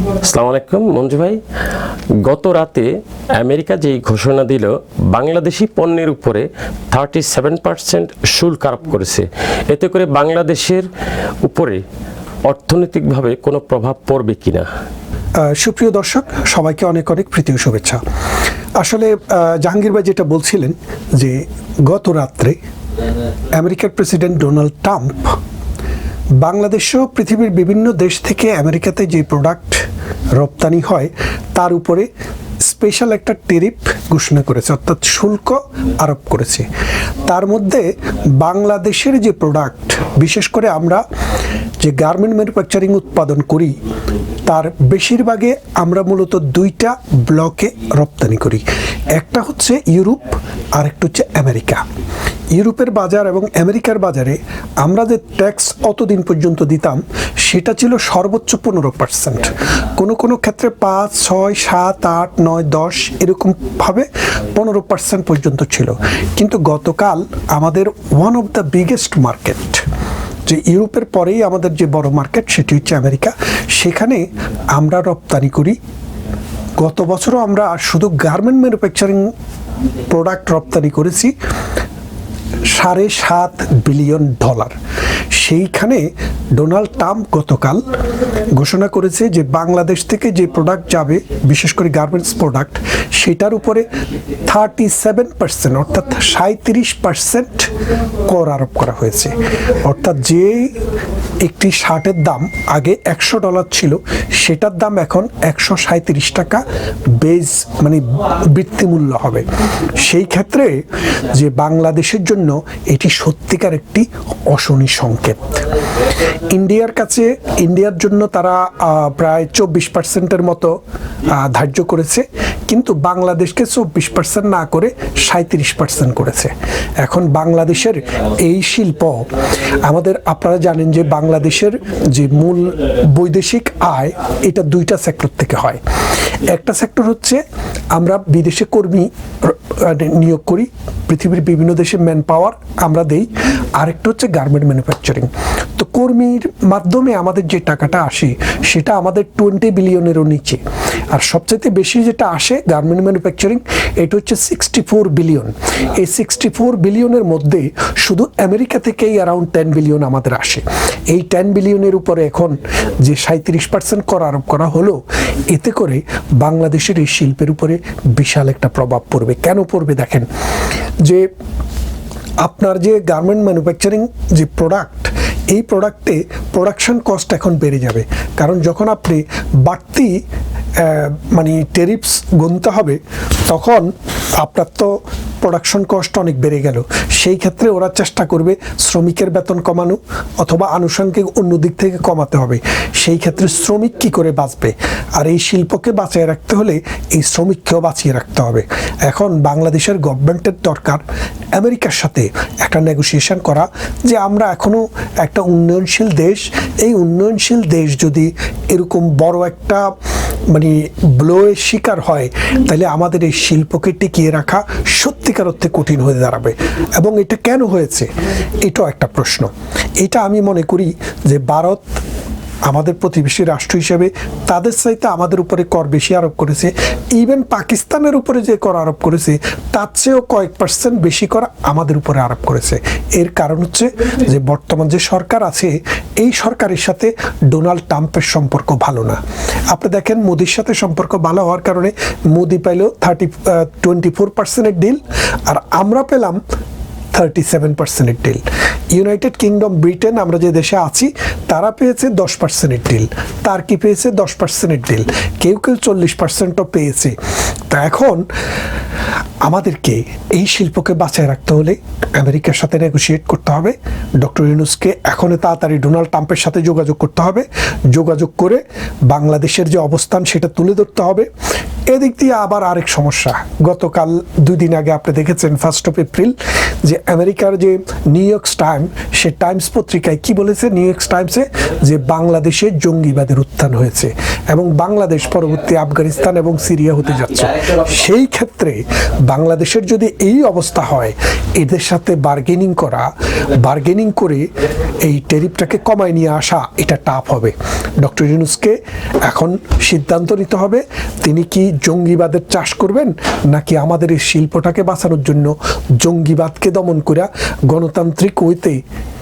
আসসালামু আলাইকুম মঞ্জু ভাই। গত রাতে আমেরিকা যেই ঘোষণা দিল বাংলাদেশি পণ্যের উপরে থার্টি সেভেন পার্সেন্ট শুল্ক আরোপ করেছে। এতে করে বাংলাদেশের উপরে অর্থনৈতিকভাবে কোনো প্রভাব পড়বে কিনা? সুপ্রিয় দর্শক সবাইকে অনেক অনেক প্রীতি শুভেচ্ছা। আসলে আহ, জাহাঙ্গীর ভাই যেটা বলছিলেন যে গত রাত্রে আমেরিকার প্রেসিডেন্ট ডোনাল্ড ট্রাম্প বাংলাদেশও পৃথিবীর বিভিন্ন দেশ থেকে আমেরিকাতে যে প্রোডাক্ট রপ্তানি হয়, তার উপরে স্পেশাল একটা টেরিফ ঘোষণা করেছে, অর্থাৎ শুল্ক আরোপ করেছে। তার মধ্যে বাংলাদেশের যে প্রোডাক্ট বিশেষ করে আমরা যে গার্মেন্ট ম্যানুফ্যাকচারিং উৎপাদন করি, তার বেশিরভাগে আমরা মূলত দুইটা ব্লকে রপ্তানি করি। একটা হচ্ছে ইউরোপ, আর একটা হচ্ছে আমেরিকা। ইউরোপের বাজার এবং আমেরিকার বাজারে আমরা যে ট্যাক্স অতদিন পর্যন্ত দিতাম, সেটা ছিল সর্বোচ্চ পনেরো পার্সেন্ট। কোনো কোনো ক্ষেত্রে পাঁচ, ছয়, সাত, আট, নয়, দশ এরকমভাবে পনেরো পার্সেন্ট পর্যন্ত ছিল। কিন্তু গতকাল আমাদের one of the biggest market যে ইউরোপের পরেই আমাদের যে বড় মার্কেট সেটি হচ্ছে আমেরিকা। সেখানে আমরা রপ্তানি করি গত বছরও আমরা শুধু গার্মেন্ট ম্যানুফ্যাকচারিং প্রোডাক্ট রপ্তানি করেছি সাড়ে সাত বিলিয়ন ডলার। সেইখানে ডোনাল্ড ট্রাম্প গতকাল ঘোষণা করেছে যে বাংলাদেশ থেকে যে প্রোডাক্ট যাবে, বিশেষ করে গার্মেন্টস প্রোডাক্ট, সেটার উপরে থার্টি সেভেন পার্সেন্ট অর্থাৎ সাঁত্রিশ পার্সেন্ট কর আরোপ করা হয়েছে। অর্থাৎ যে একটি শার্টের দাম আগে একশো ডলার ছিল, সেটার দাম এখন একশো সাঁত্রিশ টাকা বেজ মানে বৃত্তিমূল্য হবে। সেই ক্ষেত্রে যে বাংলাদেশের জন্য এটি সত্যিকার একটি অশনি সংকেত। ইন্ডিয়ার কাছে, ইন্ডিয়ার জন্য তারা প্রায় চব্বিশ পার্সেন্টের মতো ধার্য করেছে। কিন্তু বাংলাদেশকে চব্বিশ পার্সেন্ট না করে সাঁত্রিশ পার্সেন্ট করেছে। এখন বাংলাদেশের এই শিল্প, আমাদের আপনারা জানেন যে বাংলাদেশের যে মূল বৈদেশিক আয়, এটা দুইটা সেক্টর থেকে হয়। একটা সেক্টর হচ্ছে আমরা বিদেশে কর্মী নিয়োগ করি, পৃথিবীর বিভিন্ন দেশে ম্যান পাওয়ার আমরা দেই। আরেকটা হচ্ছে গার্মেন্ট ম্যানুফ্যাকচারিং তো কর্মীর মাধ্যমে আমাদের যে টাকাটা আসে, সেটা আমাদের টোয়েন্টি বিলিয়নেরও নিচে। আর সবচাইতে বেশি যেটা আসে গার্মেন্ট ম্যানুফ্যাকচারিং এটা হচ্ছে সিক্সটি ফোর বিলিয়ন এই সিক্সটি ফোর বিলিয়নের মধ্যে শুধু আমেরিকা থেকেই অ্যারাউন্ড টেন বিলিয়ন আমাদের আসে। এই টেন বিলিয়নের উপরে এখন যে সাঁত্রিশ পার্সেন্ট কর আরোপ করা হলো, এতে করে বাংলাদেশের এই শিল্পের উপরে বিশাল একটা প্রভাব পড়বে। কেন পড়বে দেখেন? যে আপনার যে গার্মেন্ট ম্যানুফ্যাকচারিং যে প্রোডাক্ট এই প্রোডাক্টে প্রোডাকশন কস্ট এখন বেড়ে যাবে। কারণ যখন আপনি বাড়তি মানে টেরিপস গুনতে হবে, তখন আপনার তো প্রোডাকশন কস্ট অনেক বেড়ে গেল। সেই ক্ষেত্রে ওরা চেষ্টা করবে শ্রমিকের বেতন কমানো অথবা আনুষঙ্গিক অন্য দিক থেকে কমাতে হবে। সেই ক্ষেত্রে শ্রমিক কি করে বাঁচবে? আর এই শিল্পকে বাঁচিয়ে রাখতে হলে এই শ্রমিককেও বাঁচিয়ে রাখতে হবে। এখন বাংলাদেশের গভর্নমেন্টের দরকার আমেরিকার সাথে একটা নেগোসিয়েশন করা যে আমরা এখনও একটা উন্নয়নশীল দেশ। এই উন্নয়নশীল দেশ যদি এরকম বড় একটা মানে ব্লোয়ের শিকার হয়, তাহলে আমাদের এই শিল্পকে টিকিয়ে রাখা সত্যিকার অর্থে কঠিন হয়ে দাঁড়াবে। এবং এটা কেন হয়েছে? এটাও একটা প্রশ্ন। এটা আমি মনে করি যে ভারত আমাদের প্রতিবেশী রাষ্ট্র হিসেবে তাদের চাইতে আমাদের উপরে কর বেশি আরোপ করেছে। ইভেন পাকিস্তানের উপরে যে কর আরোপ করেছে, তার চেয়েও কয়েক পার্সেন্ট বেশি কর আমাদের উপরে আরোপ করেছে। এর কারণ হচ্ছে যে বর্তমান যে সরকার আছে, এই সরকারের সাথে ডোনাল্ড ট্রাম্পের সম্পর্ক ভালো না। আপনি দেখেন, মোদির সাথে সম্পর্ক ভালো হওয়ার কারণে মোদি পাইল থার্টি টোয়েন্টি ফোর পার্সেন্টের ডিল আর আমরা পেলাম থার্টি সেভেন পার্সেন্টের ডিল ইউনাইটেড কিংডম ব্রিটেন আমরা যে দেশে আছি, তারা পেয়েছে দশ পার্সেন্টের ডিল তার কি পেয়েছে দশ পার্সেন্টের ডিল কেউ কেউ চল্লিশ পার্সেন্টও পেয়েছে। তা এখন আমাদেরকে এই শিল্পকে বাঁচায় রাখতে হলে আমেরিকার সাথে নেগোসিয়েট করতে হবে। ডক্টর ইউনুসকে এখনই তাড়াতাড়ি ডোনাল্ড ট্রাম্পের সাথে যোগাযোগ করতে হবে। যোগাযোগ করে বাংলাদেশের যে অবস্থান, সেটা তুলে ধরতে হবে। এদিক দিয়ে আবার আরেক সমস্যা। গতকাল দুই দিন আগে আপনি দেখেছেন ফার্স্ট অফ এপ্রিল যে আমেরিকার যে নিউ ইয়র্ক টাইম সে টাইমস পত্রিকায় কি বলেছে? নিউ ইয়র্ক টাইমসে যে বাংলাদেশে জঙ্গিবাদের উত্থান হয়েছে এবং বাংলাদেশ পরবর্তী আফগানিস্তান এবং সিরিয়া হতে যাচ্ছে। সেই ক্ষেত্রে বাংলাদেশের যদি এই অবস্থা হয়, এদের সাথে বার্গেনিং করা বার্গেনিং করে এই টেরিফটাকে কমায় নিয়ে আসা, এটা টাফ হবে। ডক্টর ইউনুসকে এখন সিদ্ধান্ত নিতে হবে, তিনি কি জঙ্গিবাদের চাষ করবেন, নাকি আমাদের এই শিল্পটাকে বাঁচানোর জন্য জঙ্গিবাদকে দমন করে গণতান্ত্রিক Timothy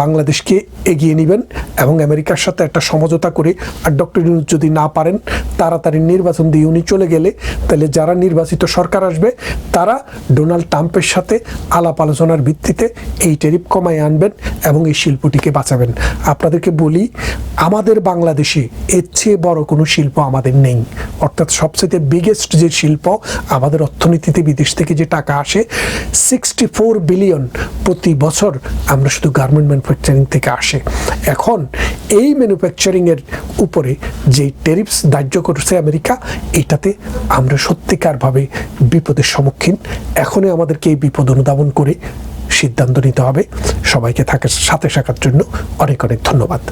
বাংলাদেশকে এগিয়ে নেবেন এবং আমেরিকার সাথে একটা সমঝোতা করে আর ডক্টর ইউনুস যদি না পারেন, তাড়াতাড়ি নির্বাচন দিয়ে উনি চলে গেলে, তাহলে যারা নির্বাচিত সরকার আসবে, তারা ডোনাল্ড ট্রাম্পের সাথে আলাপ আলোচনার ভিত্তিতে এই টেরিফ কমায় আনবেন এবং এই শিল্পটিকে বাঁচাবেন। আপনাদেরকে বলি, আমাদের বাংলাদেশে এর চেয়ে বড় কোনো শিল্প আমাদের নেই। অর্থাৎ সবচেয়ে বিগেস্ট যে শিল্প আমাদের অর্থনীতিতে বিদেশ থেকে যে টাকা আসে সিক্সটি ফোর বিলিয়ন প্রতি বছর আমরা শুধু গার্মেন্ট ম্যানুফ্যাকচারিং থেকে আসে। এখন এই ম্যানুফ্যাকচারিংয়ের উপরে যে টেরিপস ধার্য করছে আমেরিকা, এটাতে আমরা সত্যিকারভাবে বিপদের সম্মুখীন। এখনই আমাদেরকে এই বিপদ অনুধাবন করে সিদ্ধান্ত নিতে হবে। সবাইকে থাকার সাথে থাকার জন্য অনেক অনেক ধন্যবাদ।